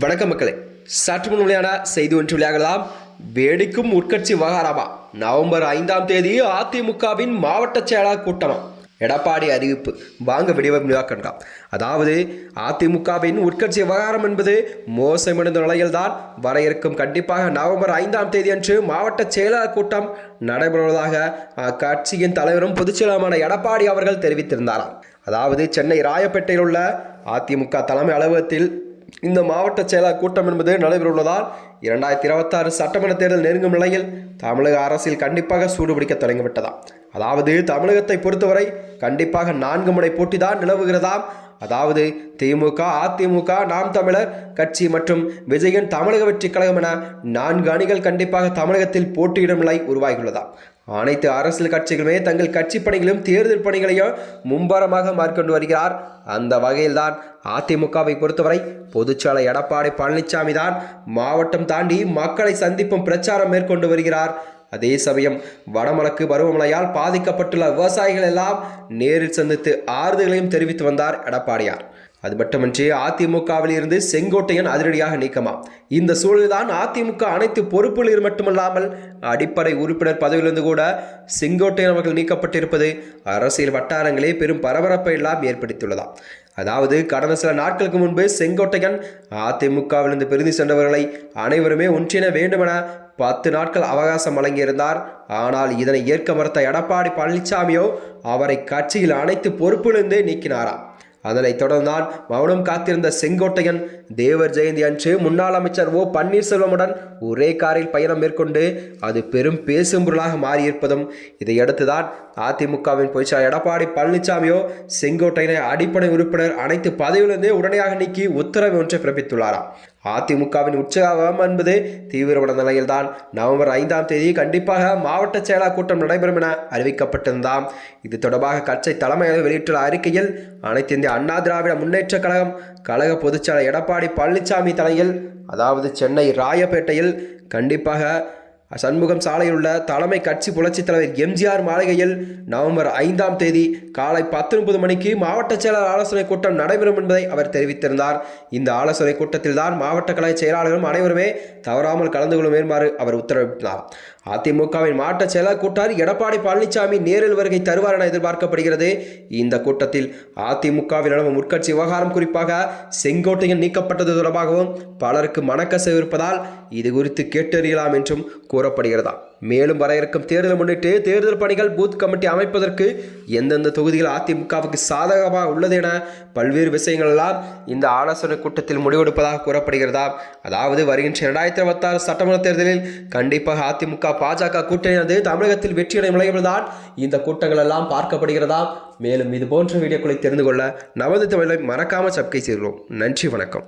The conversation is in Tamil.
வணக்க மக்களே. சற்று முன் செய்தி ஒன்று விளையாடலாம். வேடிக்கும் உட்கட்சி விவகாரமா நவம்பர் ஐந்தாம் தேதி அதிமுகவின் மாவட்ட செயலாளர் கூட்டமா. எடப்பாடி அறிவிப்பு. வாங்க விடிவை கண்டாம் அதாவது அதிமுகவின் உட்கட்சி விவகாரம் என்பது மோசமடைந்த நிலையில்தான் வர இருக்கும். கண்டிப்பாக நவம்பர் ஐந்தாம் தேதி அன்று மாவட்ட செயலாளர் கூட்டம் நடைபெறுவதாக அக்கட்சியின் தலைவரும் பொதுச்செயலருமான எடப்பாடி அவர்கள் தெரிவித்திருந்தாராம். அதாவது சென்னை ராயப்பேட்டையில் உள்ள அதிமுக தலைமை அலுவலகத்தில் இந்த மாவட்ட செயலாளர் கூட்டம் என்பது நடைபெறவுள்ளதால் இரண்டாயிரத்தி இருபத்தாறு சட்டமன்ற தேர்தல் நெருங்கும் நிலையில் தமிழக அரசியல் கண்டிப்பாக சூடுபிடிக்க தொடங்கிவிட்டதாம் அதாவது தமிழகத்தை பொறுத்தவரை கண்டிப்பாக நான்கு முறை போட்டிதான் நிலவுகிறதாம் அதாவது திமுக அதிமுக நாம் தமிழர் கட்சி மற்றும் விஜயன் தமிழக வெற்றி கழகம் என நான்கு அணிகள் கண்டிப்பாக தமிழகத்தில் போட்டியிடும் நிலை உருவாகியுள்ளதாம் அனைத்து அரசியல் கட்சிகளுமே தங்கள் கட்சி பணிகளையும் தேர்தல் பணிகளையும் மும்பரமாக மேற்கொண்டு வருகிறார். அந்த வகையில்தான் அதிமுகவை பொறுத்தவரை பொதுச்சாலை எடப்பாடி பழனிசாமி தான் மாவட்டம் தாண்டி மக்களை சந்திப்பும் பிரச்சாரம் மேற்கொண்டு வருகிறார். அதே சமயம் வடமலக்கு பருவமழையால் பாதிக்கப்பட்டுள்ள விவசாயிகள் எல்லாம் நேரில் சந்தித்து ஆறுதல்களையும் தெரிவித்து வந்தார் எடப்பாடியார். அது மட்டுமின்றி அதிமுகவில் இருந்து செங்கோட்டையன் அதிரடியாக நீக்கமா. இந்த சூழலில்தான் அதிமுக அனைத்து பொறுப்புகளில் மட்டுமல்லாமல் அடிப்படை உறுப்பினர் பதவியிலிருந்து கூட செங்கோட்டையன் அவர்கள் நீக்கப்பட்டிருப்பது அரசியல் வட்டாரங்களே பெரும் பரபரப்பை எல்லாம் ஏற்படுத்தியுள்ளதாம் அதாவது கடந்த சில நாட்களுக்கு முன்பு செங்கோட்டையன் அதிமுகவிலிருந்து பிரிந்து சென்றவர்களை அனைவருமே ஒன்றின வேண்டுமென பத்து நாட்கள் அவகாசம் வழங்கியிருந்தார். ஆனால் இதனை ஏற்க மறுத்த எடப்பாடி பழனிசாமியோ அவரை கட்சியில் அனைத்து பொறுப்பிலிருந்தே நீக்கினாராம் அதனைத் தொடர்ந்தான் மௌனம் காத்திருந்த செங்கோட்டையன். தேவர் ஜெயந்தி அன்று முன்னாள் அமைச்சர் ஓ. பன்னீர்செல்வமுடன் ஒரே காரில் பயணம் மேற்கொண்டு அது பெரும் பேசும் பொருளாக மாறியிருப்பதும் இதையடுத்துதான் அதிமுகவின் பொய்ச்சா எடப்பாடி பழனிசாமியோ செங்கோட்டையனை அடிப்படை உறுப்பினர் அனைத்து பதவியிலிருந்தே உடனடியாக நீக்கி உத்தரவு ஒன்றை பிறப்பித்துள்ளாராம். அதிமுகவின் உற்சாகம் என்பது தீவிரமான நிலையில்தான். நவம்பர் ஐந்தாம் தேதி கண்டிப்பாக மாவட்ட செயலா கூட்டம் நடைபெறும் என அறிவிக்கப்பட்டிருந்தாம். இது தொடர்பாக கட்சி தலைமையாக வெளியிட்டுள்ள அறிக்கையில் அனைத்து இந்திய அண்ணா திராவிட முன்னேற்ற கழகம் கழக பொதுச்செயலர் எடப்பாடி பழனிசாமி தலையில் அதாவது சென்னை ராயப்பேட்டையில் கண்டிப்பாக சண்முகம் சாலையில் உள்ள தலைமை கட்சி புரட்சித் தலைவர் எம்ஜிஆர் மாளிகையில் நவம்பர் ஐந்தாம் தேதி காலை பத்து முப்பது மணிக்கு மாவட்ட செயலாளர் ஆலோசனை கூட்டம் நடைபெறும் என்பதை அவர் தெரிவித்திருந்தார். இந்த ஆலோசனை கூட்டத்தில் தான் மாவட்ட கலை செயலாளர்களும் அனைவருமே தவறாமல் கலந்து கொள்ளும் கொள்ளுமாறு அவர் உத்தரவிட்டார். அதிமுகவின் மாட்ட செல கூட்டார் எடப்பாடி பழனிசாமி நேரில் வருகை தருவார் என எதிர்பார்க்கப்படுகிறது. இந்த கூட்டத்தில் அதிமுகவில் நிலவும் உட்கட்சி விவகாரம் குறிப்பாக செங்கோட்டையில் நீக்கப்பட்டது தொடர்பாகவும் பலருக்கு மனக்கசவு இருப்பதால் இது குறித்து கேட்டறியலாம் என்றும் கூறப்படுகிறதா? மேலும் வர இருக்கும் தேர்தலை முன்னிட்டு தேர்தல் பணிகள் பூத் கமிட்டி அமைப்பதற்கு எந்தெந்த தொகுதிகள் அதிமுகவுக்கு சாதகமாக உள்ளது என பல்வேறு விஷயங்களெல்லாம் இந்த ஆலோசனை கூட்டத்தில் முடிவெடுப்பதாக கூறப்படுகிறதா? அதாவது வருகின்ற இரண்டாயிரத்தி இருபத்தாறு சட்டமன்ற தேர்தலில் கண்டிப்பாக அதிமுக பாஜக கூட்டணியானது தமிழகத்தில் வெற்றியடை முனைவதுதான் இந்த கூட்டங்கள் எல்லாம் பார்க்கப்படுகிறதா? மேலும் இது போன்ற வீடியோக்களை தெரிந்து கொள்ள நமது தமிழை மறக்காமல் சப்கை செய்கிறோம் நன்றி வணக்கம்.